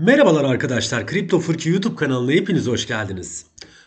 Merhabalar arkadaşlar. Kripto Fırki YouTube kanalına hepiniz hoş geldiniz.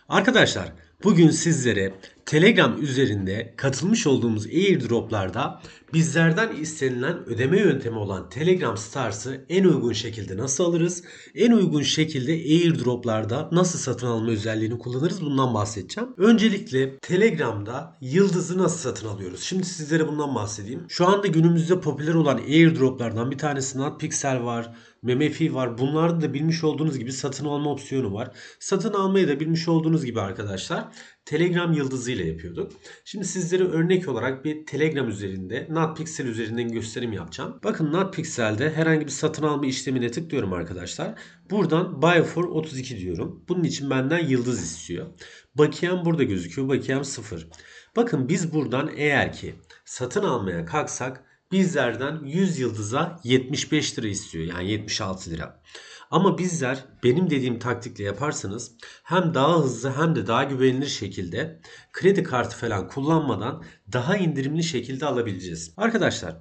Arkadaşlar bugün sizlere Telegram üzerinde katılmış olduğumuz airdroplarda bizlerden istenilen ödeme yöntemi olan Telegram Stars'ı en uygun şekilde nasıl alırız? En uygun şekilde airdroplarda nasıl satın alma özelliğini kullanırız? Bundan bahsedeceğim. Öncelikle Telegram'da yıldızı nasıl satın alıyoruz? Şimdi sizlere bundan bahsedeyim. Şu anda günümüzde popüler olan airdroplardan bir tanesi NotPixel var. MemeFi var. Bunlarda da bilmiş olduğunuz gibi satın alma opsiyonu var. Satın almayı da bilmiş olduğunuz gibi arkadaşlar Telegram yıldızı ile yapıyorduk. Şimdi sizlere örnek olarak bir Telegram üzerinde NotPixel üzerinden gösterim yapacağım. Bakın NotPixel'de herhangi bir satın alma işlemine tıklıyorum arkadaşlar. Buradan Buy for 32 diyorum. Bunun için benden yıldız istiyor. Bakiyem burada gözüküyor. Bakiyem 0. Bakın biz buradan eğer ki satın almaya kalksak bizlerden 100 yıldıza 75 lira istiyor. Yani 76 lira. Ama bizler benim dediğim taktikle yaparsanız hem daha hızlı hem de daha güvenilir şekilde kredi kartı falan kullanmadan daha indirimli şekilde alabileceğiz. Arkadaşlar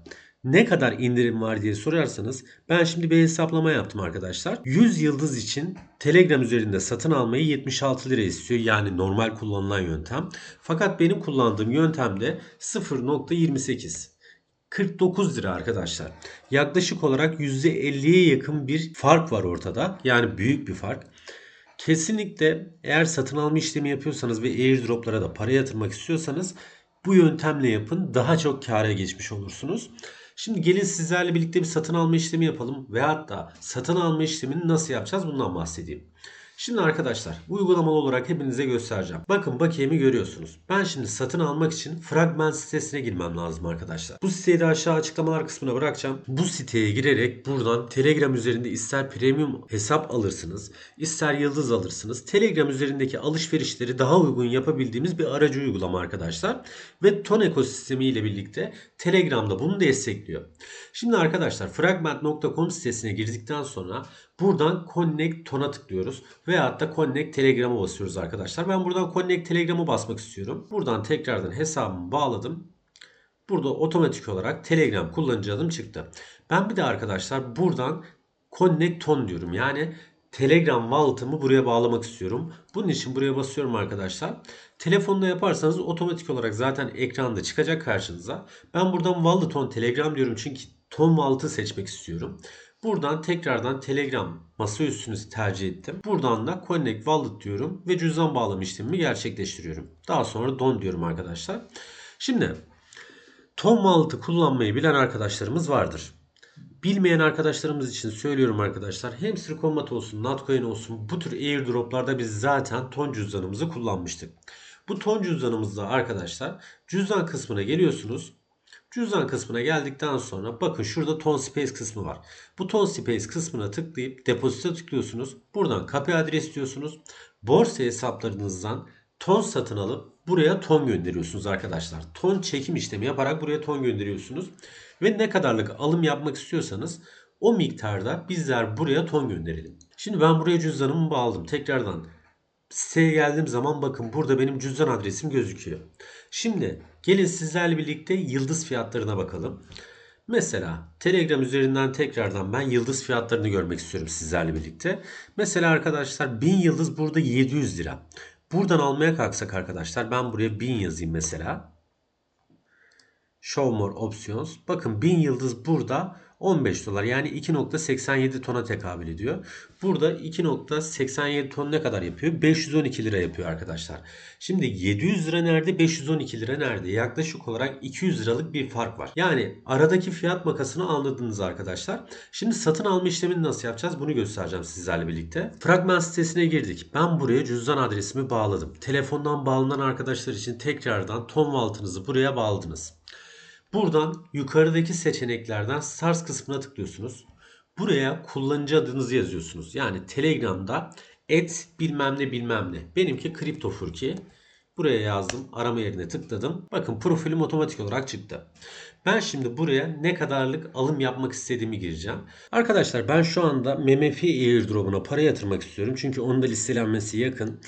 ne kadar indirim var diye sorarsanız ben şimdi bir hesaplama yaptım arkadaşlar. 100 yıldız için Telegram üzerinde satın almayı 76 lira istiyor. Yani normal kullanılan yöntem. Fakat benim kullandığım yöntemde 0.28. 49 lira arkadaşlar. Yaklaşık olarak %50'ye yakın bir fark var ortada. Yani büyük bir fark. Kesinlikle eğer satın alma işlemi yapıyorsanız ve airdroplara da para yatırmak istiyorsanız bu yöntemle yapın. Daha çok kâra geçmiş olursunuz. Şimdi gelin sizlerle birlikte bir satın alma işlemi yapalım. Veyahut da satın alma işlemini nasıl yapacağız bundan bahsedeyim. Şimdi arkadaşlar uygulamalı olarak hepinize göstereceğim. Bakın bakiyemi görüyorsunuz. Ben şimdi satın almak için fragment sitesine girmem lazım arkadaşlar. Bu siteyi de aşağı açıklamalar kısmına bırakacağım. Bu siteye girerek buradan Telegram üzerinde ister premium hesap alırsınız, ister yıldız alırsınız. Telegram üzerindeki alışverişleri daha uygun yapabildiğimiz bir aracı uygulama arkadaşlar. Ve ton ekosistemi ile birlikte Telegram'da bunu destekliyor. Şimdi arkadaşlar fragment.com sitesine girdikten sonra buradan Connect Ton'a tıklıyoruz. Veyahut da Connect Telegram'a basıyoruz arkadaşlar. Ben buradan Connect Telegram'a basmak istiyorum. Buradan tekrardan hesabımı bağladım. Burada otomatik olarak Telegram kullanıcı adım çıktı. Ben bir de arkadaşlar buradan Connect Ton diyorum. Yani Telegram wallet'ımı buraya bağlamak istiyorum. Bunun için buraya basıyorum arkadaşlar. Telefonda yaparsanız otomatik olarak zaten ekranda çıkacak karşınıza. Ben buradan wallet on Telegram diyorum çünkü ton wallet'ı seçmek istiyorum. Buradan tekrardan Telegram masa üstünü tercih ettim. Buradan da Connect Wallet diyorum ve cüzdan bağlama işlemimi gerçekleştiriyorum. Daha sonra Don diyorum arkadaşlar. Şimdi Tom Wallet'ı kullanmayı bilen arkadaşlarımız vardır. Bilmeyen arkadaşlarımız için söylüyorum arkadaşlar. Hamster Combat olsun, Notcoin olsun bu tür airdroplarda biz zaten ton cüzdanımızı kullanmıştık. Bu ton cüzdanımızda arkadaşlar cüzdan kısmına geliyorsunuz. Cüzdan kısmına geldikten sonra bakın şurada ton space kısmı var. Bu ton space kısmına tıklayıp depozito tıklıyorsunuz. Buradan kapı adres diyorsunuz. Borsa hesaplarınızdan ton satın alıp buraya ton gönderiyorsunuz arkadaşlar. Ton çekim işlemi yaparak buraya ton gönderiyorsunuz. Ve ne kadarlık alım yapmak istiyorsanız o miktarda bizler buraya ton gönderelim. Şimdi ben buraya cüzdanımı bağladım. Tekrardan siteye geldiğim zaman bakın burada benim cüzdan adresim gözüküyor. Şimdi gelin sizlerle birlikte yıldız fiyatlarına bakalım. Mesela Telegram üzerinden tekrardan ben yıldız fiyatlarını görmek istiyorum sizlerle birlikte. Mesela arkadaşlar 1000 yıldız burada 700 lira. Buradan almaya kalksak arkadaşlar ben buraya 1000 yazayım mesela. Show more options. Bakın 1000 yıldız burada 15 dolar yani 2.87 tona tekabül ediyor. Burada 2.87 ton ne kadar yapıyor? 512 lira yapıyor arkadaşlar. Şimdi 700 lira nerede? 512 lira nerede? Yaklaşık olarak 200 liralık bir fark var. Yani aradaki fiyat makasını anladınız arkadaşlar. Şimdi satın alma işlemini nasıl yapacağız? Bunu göstereceğim sizlerle birlikte. Fragment sitesine girdik. Ben buraya cüzdan adresimi bağladım. Telefondan bağlanan arkadaşlar için tekrardan ton wallet'ınızı buraya bağladınız. Buradan yukarıdaki seçeneklerden Stars kısmına tıklıyorsunuz. Buraya kullanıcı adınızı yazıyorsunuz. Yani Telegram'da et bilmem ne bilmem ne. Benimki Kripto Furki. Buraya yazdım. Arama yerine tıkladım. Bakın profilim otomatik olarak çıktı. Ben şimdi buraya ne kadarlık alım yapmak istediğimi gireceğim. Arkadaşlar ben şu anda MemeFi airdrop'una para yatırmak istiyorum. Çünkü onun listelenmesi yakın.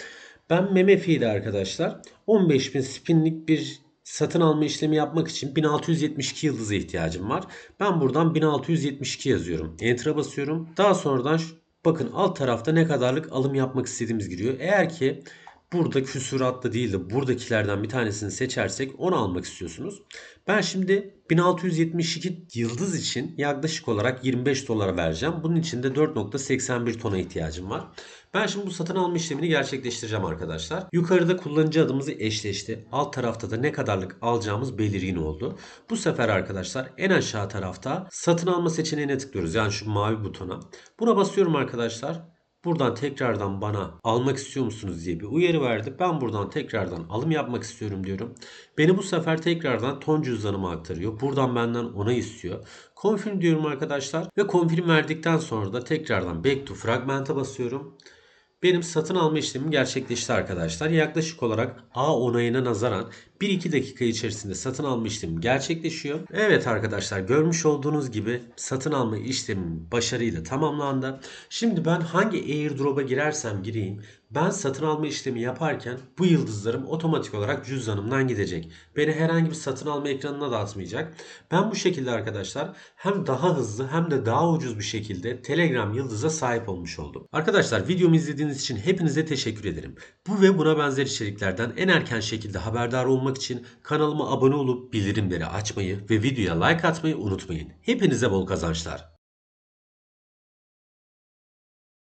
Ben MemeFi'de arkadaşlar 15.000 spinlik bir satın alma işlemi yapmak için 1672 yıldıza ihtiyacım var. Ben buradan 1672 yazıyorum. Enter'a basıyorum. Daha sonradan bakın alt tarafta ne kadarlık alım yapmak istediğimiz giriyor. Eğer ki burada küsuratlı değil de buradakilerden bir tanesini seçersek onu almak istiyorsunuz. Ben şimdi 1672 yıldız için yaklaşık olarak 25 dolara vereceğim. Bunun için de 4.81 tona ihtiyacım var. Ben şimdi bu satın alma işlemini gerçekleştireceğim arkadaşlar. Yukarıda kullanıcı adımızı eşleşti. Alt tarafta da ne kadarlık alacağımız belirgin oldu. Bu sefer arkadaşlar en aşağı tarafta satın alma seçeneğine tıklıyoruz. Yani şu mavi butona. Buna basıyorum arkadaşlar. Buradan tekrardan bana almak istiyor musunuz diye bir uyarı verdi. Ben buradan tekrardan alım yapmak istiyorum diyorum. Beni bu sefer tekrardan ton cüzdanıma aktarıyor. Buradan benden onay istiyor. Confirm diyorum arkadaşlar. Ve confirm verdikten sonra da tekrardan back to fragment'a basıyorum. Benim satın alma işlemim gerçekleşti arkadaşlar. Yaklaşık olarak A onayına nazaran 1-2 dakika içerisinde satın alma işlemim gerçekleşiyor. Evet arkadaşlar görmüş olduğunuz gibi satın alma işlemim başarıyla tamamlandı. Şimdi ben hangi airdrop'a girersem gireyim ben satın alma işlemi yaparken bu yıldızlarım otomatik olarak cüzdanımdan gidecek. Beni herhangi bir satın alma ekranına da atmayacak. Ben bu şekilde arkadaşlar hem daha hızlı hem de daha ucuz bir şekilde Telegram yıldıza sahip olmuş oldum. Arkadaşlar videomu izlediğiniz için hepinize teşekkür ederim. Bu ve buna benzer içeriklerden en erken şekilde haberdar olmak için kanalıma abone olup bildirimleri açmayı ve videoya like atmayı unutmayın. Hepinize bol kazançlar.